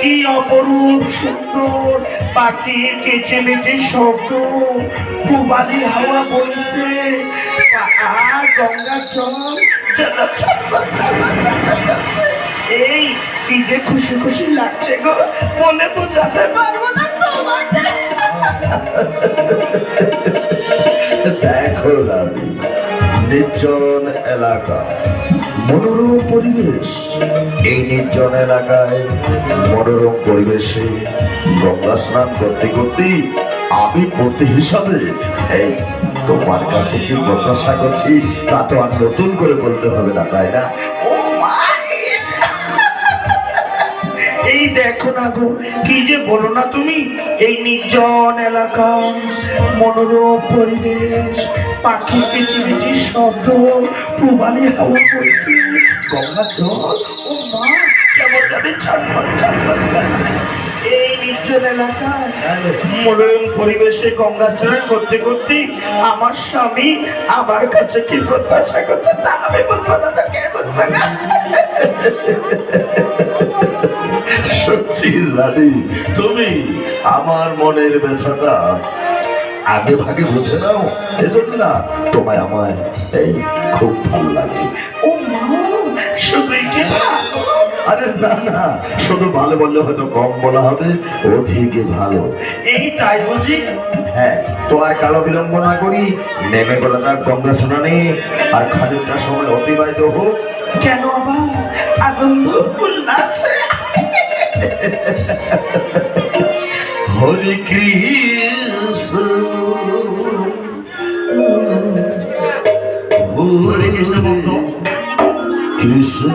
কি অপরূপ সুন্দর পাখির কেচে শব্দ? পুবালি হাওয়া বইছে আর গঙ্গা, জল এই কি যে খুশি খুশি লাগছে গো, মনে বোঝাতে পারব না তোমাকে দেখো রানী, নির্জন এলাকা, মনোরম পরিবেশ। এই নির্জন এলাকায় মনোরম পরিবেশে গঙ্গা স্নান করতে করতে আমি পতি হিসাবে, এই তোমার কাছে কি প্রত্যাশা করছি তা তো আর নতুন করে বলতে হবে না, তাই না? দেখো না গো কি যে বলো না তুমি? এই নির্জন এলাকা মনোরম পরিবেশ পাখি কিচিমিচি শব্দ পুবালি হাওয়া বইছে গঙ্গা জল ও মা কেমন জানি ছটফট করছে। এই নির্জন এলাকায় মনোরম পরিবেশে গঙ্গা স্নান করতে করতে আমার স্বামী আমার কাছে কি প্রত্যাশা করছে তা আমি বলব না তো কে বলবে না সত্যি রানী তুমি আমার মনের ব্যথাটা আগে ভাগে বুঝে নাও। এজন্য না তোমায় আমায় এই খুব ভালো লাগে। ও শুধুই কি আরে না না শুধু ভালো বললে হয়তো কম বলা হবে অধিক ভালো। এই তাই বুঝি হ্যাঁ তো আর কালো বিলম্ব না করি নেমে যাক গঙ্গা স্নানে আর খানিকটা সময় অতিবাহিত হোক। কেন আবার আনন্দ উল্লাসে হরে কৃষ্ণ। হরে কৃষ্ণ ভক্ত। কৃষ্ণ।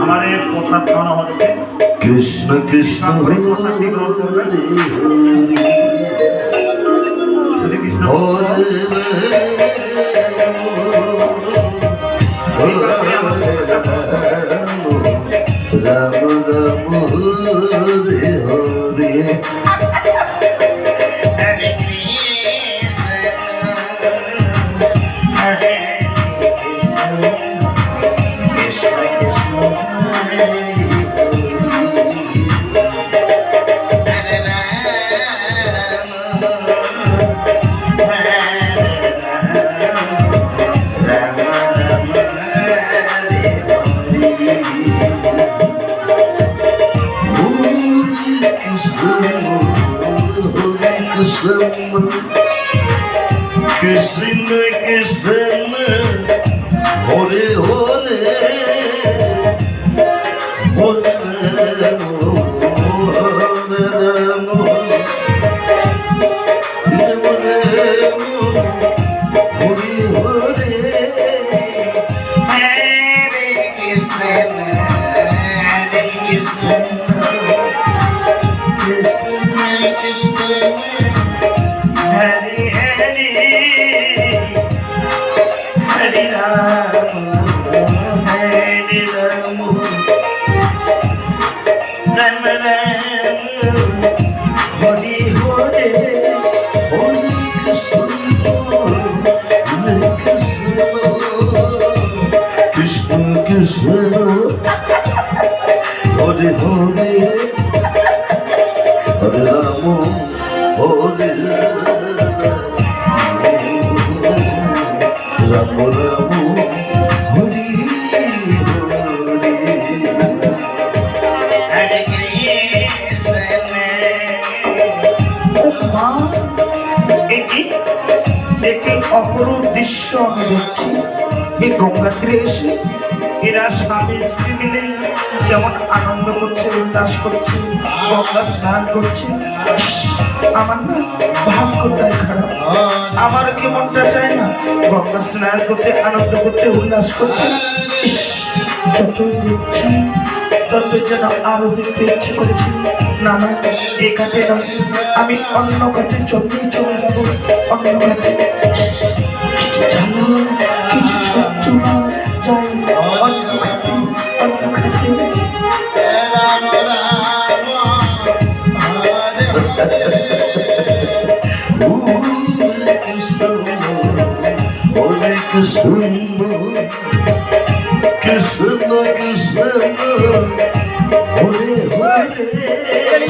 আমার এই প্রসাদ খাওয়ানো হচ্ছে। কৃষ্ণ কৃষ্ণ। হরে হরে হরে কৃষ্ণ। হরে না দেখে অপরূপ দৃশ্য আমি দেখছি। এই গঙ্গা তীরে এসে এরা স্বামী স্ত্রী মিলে যেমন আনন্দ করছে, উল্লাস করছে, গঙ্গা স্নান করছে। আমার না ভাগ্যটাই খারাপ। আমার কি মনটা চায় না? গঙ্গা স্নান করতে, আনন্দ করতে, উল্লাস করতে। যতই দেখছি তত্ত্বের জন্য আরও দেখতে ইচ্ছে করেছি না না এ কাটে নয় আমি অন্য কাছে চলতেই চলে যাব অন্য কাটে জানো কিছু ছোট্ট যাই অন্য কাটে অন্য কাটে Kissing, kissing, kissing,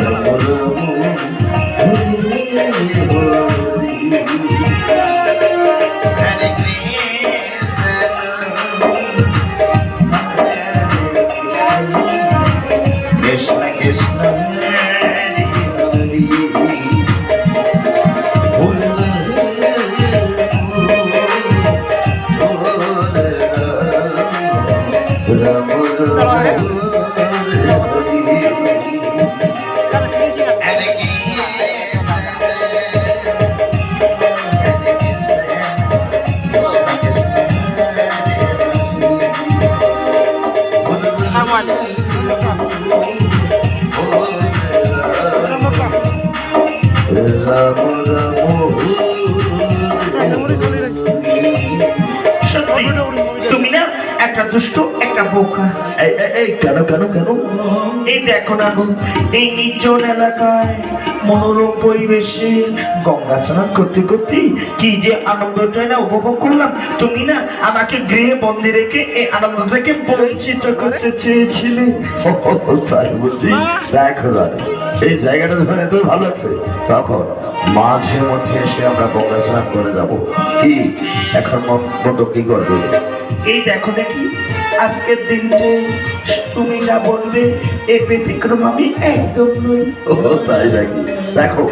কাম করে দুষ্ট একটা বোকা। এই কেন কেন কেন? এই দেখো না এই নির্জন এলাকায় মনোরম পরিবেশে গঙ্গা স্নান করতে করতে কি যে আনন্দটা না উপভোগ করলাম। তুমি না আমাকে গৃহে বন্দি রেখে এই আনন্দ থেকে বঞ্চিত করতে চেয়েছিলে। তাই বুঝি দেখো এই জায়গাটা যখন এত ভালো আছে তখন মাঝে মধ্যে এসে আমরা গঙ্গা স্নান করে যাব। কি? এখন মত কি করবে? এই দেখো দেখি আজকের দিনটা তুমি যা বলবে এ ব্যতিক্রম আমি একদম নই। ও তাই নাকি? দেখো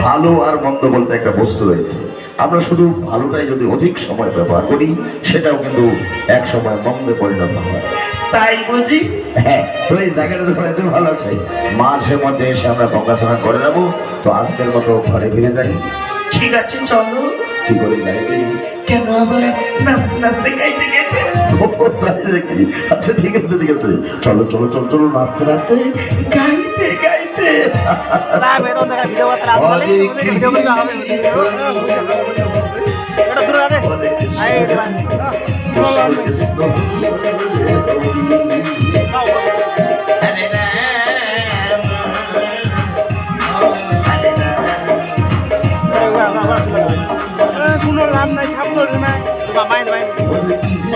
ভালো আর মন্দ বলতে একটা বস্তু রয়েছে। আমরা শুধু ভালোটাই যদি অধিক সময় ব্যবহার করি সেটাও কিন্তু এক সময় মন্দে পরিণত হয়। তাই বুঝি? হ্যাঁ তো এই জায়গাটা যখন এত ভালো আছে মাঝে মধ্যে এসে আমরা গঙ্গা স্নান করে যাব। তো আজকের মতো ঘরে ফিরে যাই। ঠিক আছে চলো। কি করে যাই কেন আবার নাচতে নাচতে গাইতে গাইতে? আচ্ছা ঠিক আছে ঠিক আছে চলো চলো চলো চলো নাচতে নাচতে গাইতে গাইতে কোনো লাভ নাই খাব ধরে না তোমার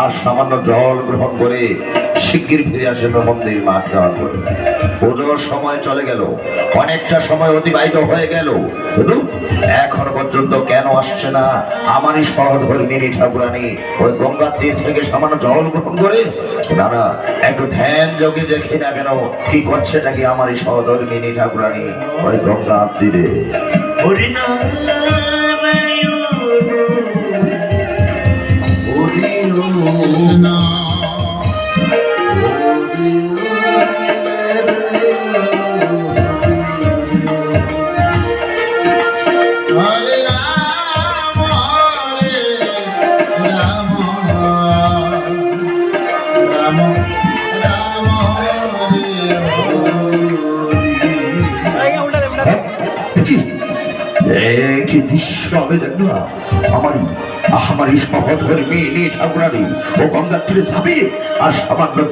আর সামান্য জল গ্রহণ করে শিগগির ফিরে আসবে মন্দির মাঠ দেওয়ার করে পুজোর সময় চলে গেল। অনেকটা সময় অতিবাহিত হয়ে গেল। এখন পর্যন্ত কেন আসছে না? আমারই সহধর্মিনী ঠাকুরানি ওই গঙ্গা তীর থেকে সামান্য জল গ্রহণ করে? না একটু ধ্যান যোগে দেখি না কেন? কি করছে নাকি আমার এই সহধর্মিনী ঠাকুরানি ওই গঙ্গা তীরে? ও গঙ্গা তীরে আর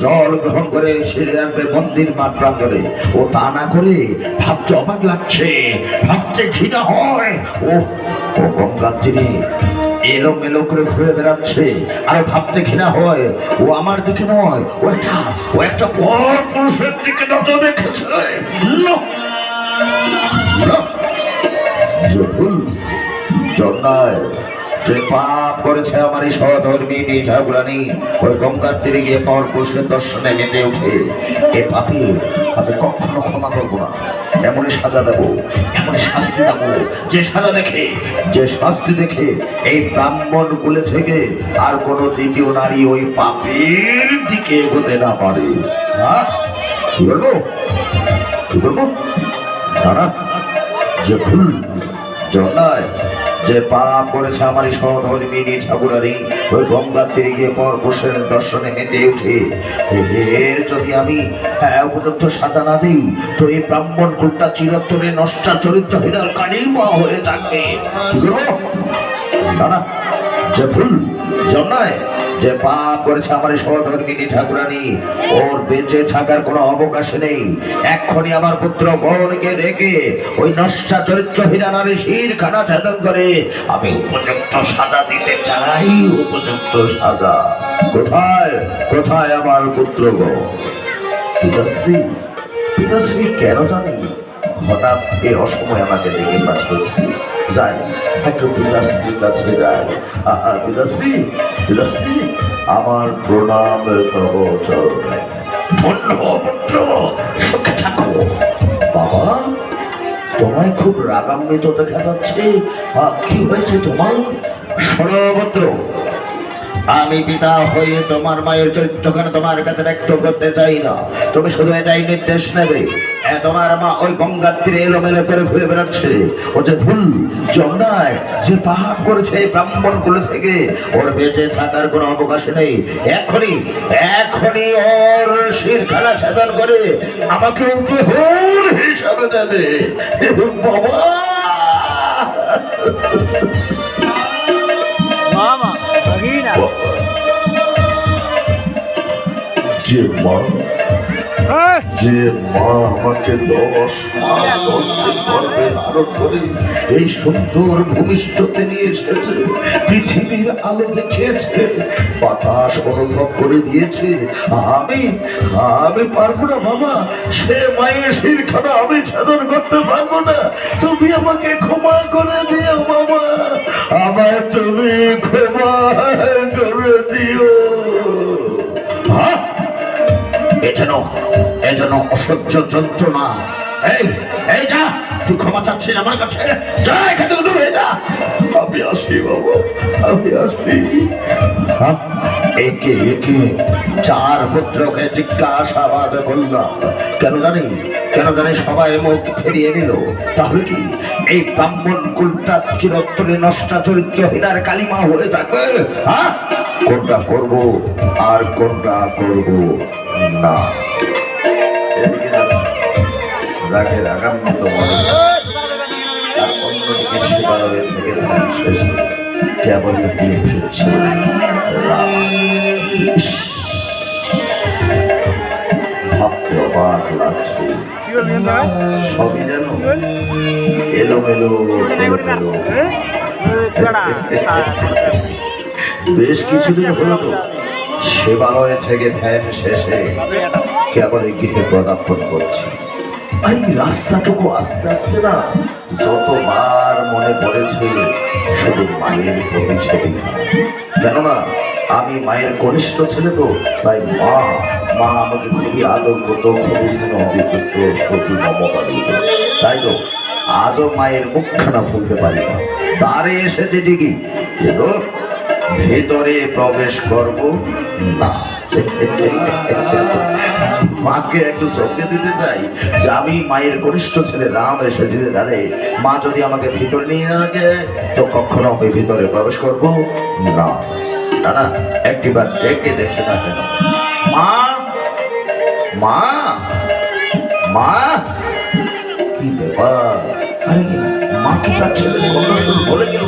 জল গ্রহণ করে সেরে আসবে মন্দির মাঠ প্রাঙ্গণে ও তা না করে ভাবতে অবাক লাগছে ভাবতে ঘৃণা হয় ও ও গঙ্গা এলো মেলো করে ঘুরে বেড়াচ্ছে। আর ভাবতে ঘৃণা হয় ও আমার দিকে নয় ও একটা ও একটা পর পুরুষের দিকে নজর রেখেছে। না না, যে ভুল জন্মায় যে পাপ করেছে আমার এই সহধর্মী ঠাকুরানি ওই গঙ্গার তীরে গিয়ে পর পুরুষের দর্শনে মেতে উঠে, এ পাপি, আমি কখনো ক্ষমা করব না। এমনই সাজা দেবো, এমনই শাস্তি দেবো। যে সাজা দেখে, যে শাস্তি দেখে এই ব্রাহ্মণ কুলে থেকে আর কোনো দ্বিতীয় নারী ওই পাপের দিকে এগোতে না পারে। কি করব? কি করব? না যে ভুল, যে অন্যায় যে পাপ করেছে আমার সহধর্মিনী ঠাকুরারি ওই গঙ্গার তীরে গিয়ে পর বসের দর্শনে হেঁটে উঠে এর যদি আমি হ্যাঁ উপযুক্ত সাজা না দিই, তো এই ব্রাহ্মণ কুলটা চিরতরে নষ্টা চরিত্র হৃদয় কালিমা হয়ে থাকবে। না যে ভুল যে অন্যায় যে পাপ করেছে আমার সহধর্মিনী ঠাকুরানি, ওর বেঁচে থাকার কোনো অবকাশ নেই। এক্ষুনি আমার পুত্র গণকে রেখে ওই নষ্টা চরিত্র হিরানারে শির খানা ছেদন করে আমি উপযুক্ত সাজা দিতে চাই, উপযুক্ত সাজা। কোথায় কোথায় আমার পুত্র গো? পিতাশ্রী পিতাশ্রী কেন জানি? হঠাৎ এই অসময় আমাকে ডেকে পাঠিয়েছে যাই একটু পিতাশ্রীর কাছে আ, পিতাশ্রী পিতাশ্রী আমার প্রণাম তব বাবা তোমায় খুব রাগান্বিত দেখা যাচ্ছে। কি হয়েছে তোমার? সর্বত্র আমি পিতা হয়ে তোমার মায়ের চরিত্রখানে তোমার কাছে ব্যক্ত করতে চাই না। তুমি শুধু এটাই নির্দেশ নেবে। তোমার মা ওই গঙ্গার তীরে এলোমেলো করে ঘুরে বেড়াচ্ছে। ও যে ভুল জন্যায় যে পাপ করেছে এই ব্রাহ্মণগুলো থেকে, ওর বেঁচে থাকার কোনো অবকাশ নেই। এখনই এখনই ওর শির খেলা ছেদন করে আমাকে উপহর হিসাবে দেবে। বাবা যে মা যে মা আমাকে দশ মাস গর্ভে ধারণ করে এই সুন্দর ভূমিষ্ঠতে নিয়ে এসেছে পৃথিবীর আলো দেখিয়েছে বাতাস অনুভব করে দিয়েছে। আমি আমি পারব না বাবা সে মায়ের শিরখানা আমি ছেদন করতে পারব না। তুমি আমাকে ক্ষমা করে দিও বাবা আমায় তুমি ক্ষমা করে দিও। হ্যাঁ এজন্য এজন্য অসহ্য যন্ত্রণা। এই এই যা। তুই ক্ষমা চাচ্ছিস আমার কাছে। যা এখান থেকে দূর হয়ে যা। আমি আসি বাবু। আমি হ্যাঁ, একে একে চার পুত্রকে জিজ্ঞাসাবাদ বললাম কেন জানি কেন জানি সবাই মুখ ফিরিয়ে নিল। তাহলে কি এই ব্রাহ্মণ কুলটা চিরত্তরে নষ্টা চরিত্র হীরার কালিমা হয়ে থাকবে হ্যাঁ কোনটা করব আর কোনটা করব না। রাগের আগান্বিত মনে অন্যদিকে শিবালয়ের থেকে ধান শেষ কেবল লাগছে। সবই যেন এলোমেলো বেশ কিছুদিন হলো তো সেবালয়ে থেকে ধ্যান শেষে। কেবল গৃহে পদার্পণ করছি। এই রাস্তাটুকু আস্তে আস্তে না যতবার মনে পড়েছে শুধু মায়ের প্রতি ছবি। কেননা, আমি মায়ের কনিষ্ঠ ছেলে তো, তাই মা মা আমাকে খুবই আদর করতো, খুবই স্নেহ দিত খুবই মমতা দিত। তাই তো, আজও মায়ের মুখখানা ভুলতে পারি না। তারে এসেছে ঠিকই ভেতরে প্রবেশ করব না। মাকে একটু সঙ্গে দিতে চাই। যে আমি মায়ের কনিষ্ঠ ছেলে রাম এসে যদি দাঁড়ে মা যদি আমাকে ভিতরে নিয়ে যায় তো কখনো আমি ভিতরে প্রবেশ করব না। না একটিবার ডেকে দেখে না কেন। মা মা মা, কি ব্যাপার? আরে মা কি তার ছেলের কণ্ঠস্বর বলে গেল?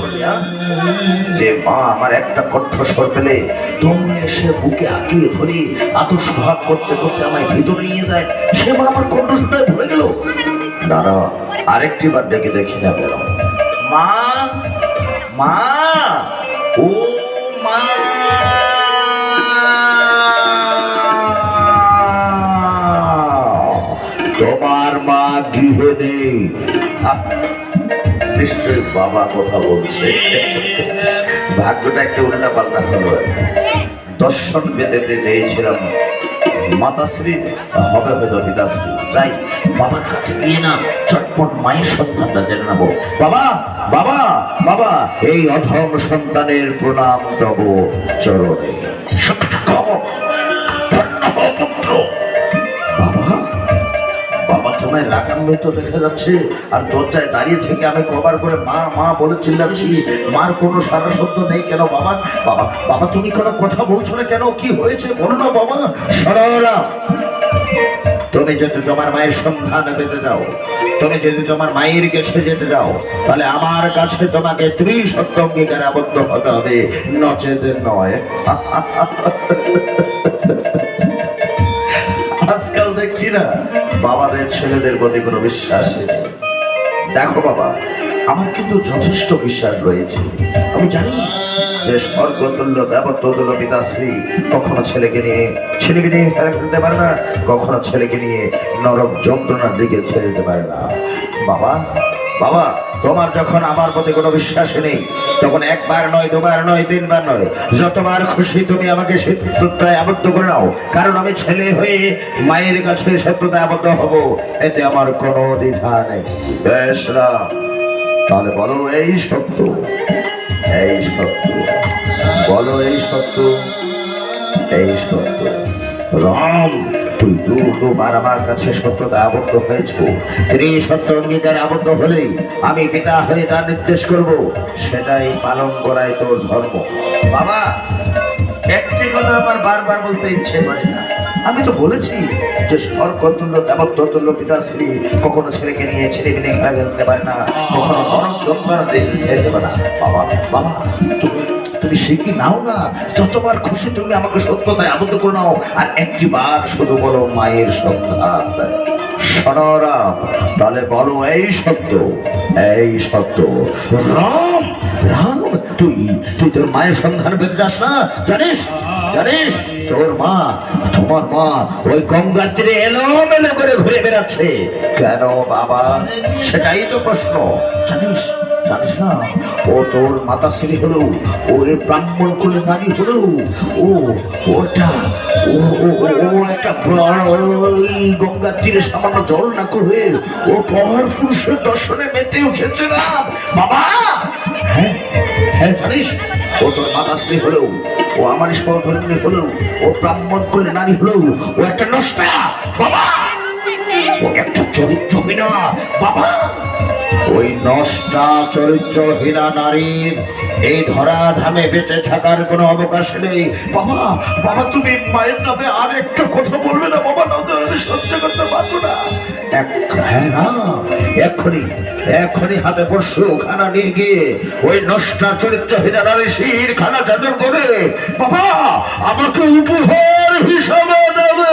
যে মা, আমার একটা কণ্ঠস্বর পেলে তুমি এসে বুকে আঁকড়িয়ে ধরে আদর সোহাগ করতে করতে আমায় ভিতরে নিয়ে যায়। সে মা আমার কণ্ঠস্বরটাই ভুলে গেল। না আরেকটি বার ডেকে দেখি না বেরো মা মা, ও নিশ্চয়ই বাবা কথা বলছে। ভাগ্যটা একটা উল্টা পাল্টা হলো। দর্শন পেতে চেয়েছিলাম মাতাশ্রী হবে হয়তো পিতাশ্রী। যাই, বাবার কাছে গিয়ে না চটপট মায়ের সন্তানটা জেনে নেব। বাবা বাবা বাবা, এই অধম সন্তানের প্রণাম তব চরণে। সত্য পুত্র। বাবা বাবা তোমায় রাগান্বিত তো দেখা যাচ্ছে। আর দরজায় দাঁড়িয়ে থেকে আমি কবার করে মা মা বলে চিল্লাচ্ছি, মার কোনো সারা শব্দ নেই কেন বাবা? বাবা বাবা, তুমি কোনো কথা বলছো না কেন? কি হয়েছে? বলো না বাবা। সররা তুমি যদি তোমার মায়ের সন্ধান পেতে যাও তুমি যদি তোমার মায়ের কাছে যেতে যাও তাহলে আমার কাছে তোমাকে ত্রিসত্য অঙ্গীকারে আবদ্ধ হতে হবে। নচেত নয়। আজকাল দেখছি না। বাবাদের ছেলেদের প্রতি কোনো বিশ্বাস নেই। দেখো বাবা, আমার কিন্তু যথেষ্ট বিশ্বাস রয়েছে। আমি জানি যে স্বর্গতুল্য, দেবতুল্য পিতাশ্রী কখনো ছেলেকে নিয়ে ছেলেকে নিয়ে খেলা খেলতে পারে না, কখনো ছেলেকে নিয়ে নরক যন্ত্রণার দিকে ছেড়ে দিতে পারে না। বাবা বাবা তোমার যখন আমার প্রতি কোনো বিশ্বাস নেই, তখন একবার নয়, দুবার নয়, তিনবার নয়, যতবার খুশি তুমি আমাকে শত্রুতায় আবদ্ধ করে নাও। কারণ আমি ছেলে হয়ে মায়ের কাছে শত্রুতায় আবদ্ধ হব, এতে আমার কোনো দ্বিধা নেই। তাহলে বলো এই সত্য। এই সত্য। বলো এই সত্য। এই সত্য। রাম। তুই দুবার আমার কাছে সত্যতা আবদ্ধ হয়েছ। তিনি সত্য অঙ্গীকারে আবদ্ধ হলেই আমি পিতা হয়ে যা নির্দেশ করব, সেটাই পালন করাই তোর ধর্ম। বাবা, একটি কথা আমার বারবার বলতে ইচ্ছে করে না। আমি তো বলেছি যে সর্বতুল্য দেবত্বতুল্য পিতাশ্রী কখনো ছেলেকে নিয়ে ছেলেকে নিয়ে খেলা খেলতে পারে না, কখনো অনেক যন্ত্রণা খেলতে পারে না। বাবা বাবা, তুমি তুমি সে কি নাও না? যতবার খুশি তুমি আমাকে সত্যতায় আবদ্ধ করে নাও। আর একটি বার শুধু বলো, মায়ের সন্তান সনরাম তাহলে বলো, এই সত্য এই সত্য। রাম রাম, তুই তুই তোর মায়ের সন্ধান পেতে যাস না? জানিস? জানিস? তোর মা, তোমার মা ওই গঙ্গার তীরে এলো মেলো করে ঘুরে বেড়াচ্ছে। কেন বাবা? সেটাই তো প্রশ্ন। জানিস? জানিস না ও তোর মাতাশ্রী হলো, ও এ ব্রাহ্মণ কুলে নারী হলো, ও, ওটা, ও ও একটা গঙ্গার তীরে সামান্য জল না করে ও পর পুরুষের দর্শনে মেতে উঠেছে না বাবা! হ্যাঁ হ্যাঁ জানিস, ও তোর মাতাশ্রী হলেও ও আমার সহধর্মী হলেও ও ব্রাহ্মণ কুলে নারী হলেও ও একটা নষ্টা, বাবা! ও একটা চরিত্রহীনা বাবা! ওই নষ্টা চরিত্রহীনা নারীর এই ধরা ধামে বেঁচে থাকার কোনো অবকাশ নেই। বাবা বাবা, তুমি মায়ের নামে আর একটা কথা বলবে না, বাবা, না আমি সহ্য করতে পারব হ্যাঁ না, এক্ষুনি এক্ষুনি হাতে পশু খানা নিয়ে গিয়ে ওই নষ্টা চরিত্রহীনা নারী শির খানা চাদর করে বাবা, আমাকে উপহার হিসাবে দেবে।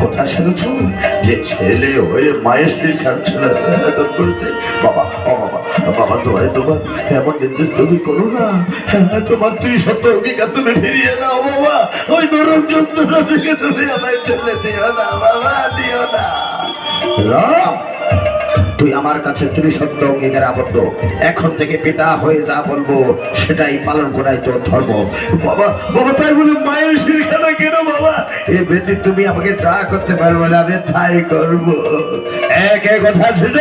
কথা শুনেছ? যে ছেলে হয়ে মায়ের স্ত্রী খাচ্ছিল করছে। বাবা ও বাবা বাবা হয় তোমার এমন নির্দেশ তুমি করো না। হ্যাঁ, তোমার তুই সত্য অঙ্গীকার তুমি ফিরিয়ে নাও বাবা। ওই নরক যন্ত্রণা থেকে তুমি আমায় ছেলে দিও না বাবা দিও না। রাম! তুই আমার কাছে ত্রিশত্ব অঙ্গীকার আবদ্ধ। এখন থেকে পিতা হয়ে যা বলব, সেটাই পালন করাই তোর ধর্ম। বাবা বাবা তাই বলে মায়ের শিরখানা কেন বাবা? এ বেদি তুমি আমাকে যা করতে পারব না আমি তাই করব। এক এক কথা ছিল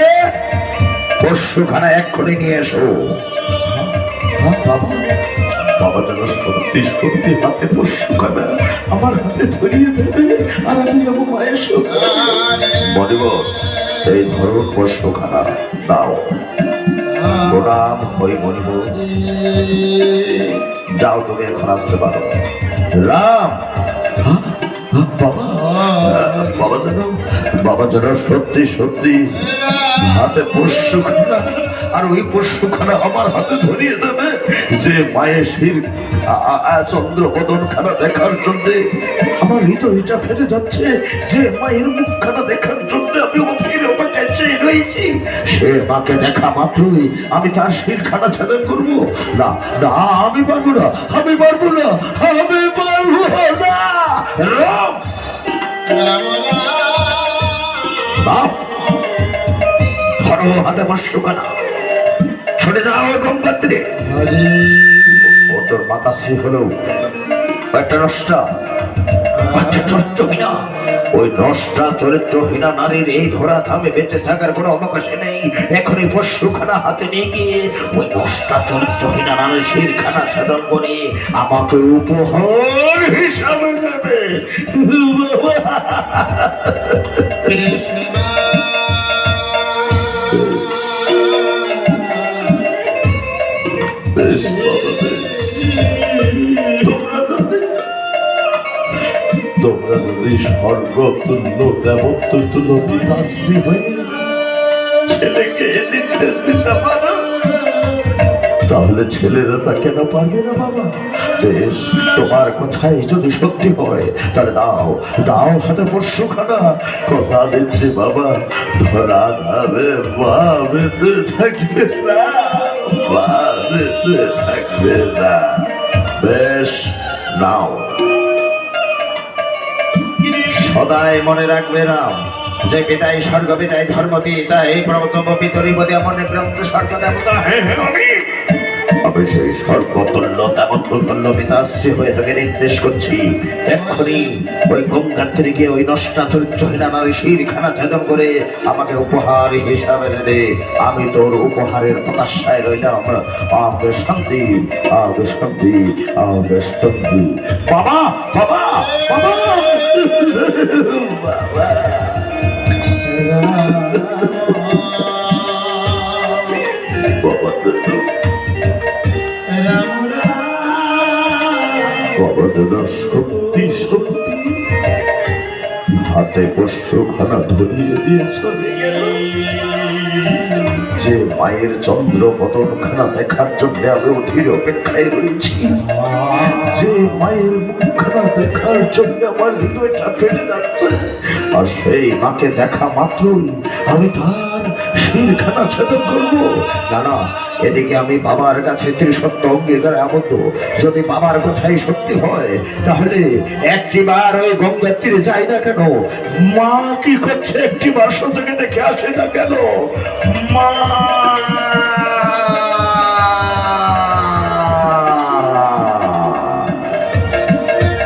পশুখানা এক্ষুনি নিয়ে এসো। বাবা। বাবা যেন সত্যি সত্যি হাতে পশুখানা আমার হাতে ধরিয়ে দেবে, আর আমি যাব মায়ের সঙ্গে। এই ধরুন পশুখানা দাও। প্রণাম হই বলিব যাও তুমি এখন আসতে পারো। রাম! হ্যাঁ? বাবা বাবা বাবা যেন সত্যি সত্যি হাতে পশুখানা আর ওই পশুখানা আমার হাতে ধরিয়ে দেবে। যে মায়ের আ- চন্দ্রবদন খানা দেখার জন্য, আমার হৃদয়টা ফেটে যাচ্ছে। যে মায়ের মুখখানা দেখার জন্য আমি অধীর অপেক্ষায় চেয়ে রয়েছি। সে মাকে দেখা মাত্রই আমি তার শিরখানা ছেদন করব। না না আমি পারব না আমি পারব না আমি পারব না। রাম! বাপ! ধরো হাতে পশুখানা ছড়ে যাও গঙ্গাত্রে ও তোর মাতাশ্রী হলো একটা নষ্টা। একটা চরিত্রহীনা ওই নষ্টা নারীর এই ধরা থামে বেঁচে থাকার কোনো অবকাশে নেই। এখনই পশুখানা হাতে নিয়ে গিয়ে ওই নষ্টা চরিত্রহীনা নারীর শিরখানা ছেদন করে আমাকে উপহার হিসাবে দেবে। যদি স্বর্গতুল্য দেবতুল্য পিতাশ্রী হয়ে ছেলেকে নির্দেশ দিতে পারো। তাহলে ছেলেরা তা কেন পারবে না বাবা? বেশ, তোমার কথাই যদি সত্যি হয়, তাহলে দাও দাও হাতে পশুখানা। কথা দিচ্ছি বাবা, ধরা যাবে, মা থাকবে না, মা থাকবে না। বেশ, নাও। সদাই মনে রাখবে রাম যে পিতাই স্বর্গ পিতাই ধর্ম পিতা এই প্রবতম পিতরি বোধে প্রান্ত স্বর্গ দেবতা। হে হে আমি আমি সেই সর্বতুল্য দেবতুল্য পিতাশ্রী হয়ে তোকে নির্দেশ করছি। এক্ষুনি ওই গঙ্গার থেকে ওই নষ্টা চরিত্রহীনা নারী শিরখানা ছেদন করে আমাকে উপহার হিসাবে দেবে। আমি তোর উপহারের প্রত্যাশায় রইলাম। আগে শান্তি আগে শান্তি আগে শান্তি। বাবা বাবা বাবা! হাতে পশুখানা ধরিয়ে দিয়ে যে মায়ের চন্দ্র বদনখানা দেখার জন্য আমি অধীর অপেক্ষায় রয়েছি, যে মায়ের মুখখানা দেখার জন্য আমার হৃদয়টা ফেটে যাচ্ছে, আর সেই মাকে দেখা মাত্রই আমি তার ছেদন করব। এদিকে আমি বাবার কাছে ত্রিসত্য আবদ্ধ যদি বাবার কথাই সত্যি হয়, তাহলে একটিবার ওই গঙ্গার তীরে যাই না কেন? মা কি করছে একটিবার সত্যকে দেখে আসে না কেন? মা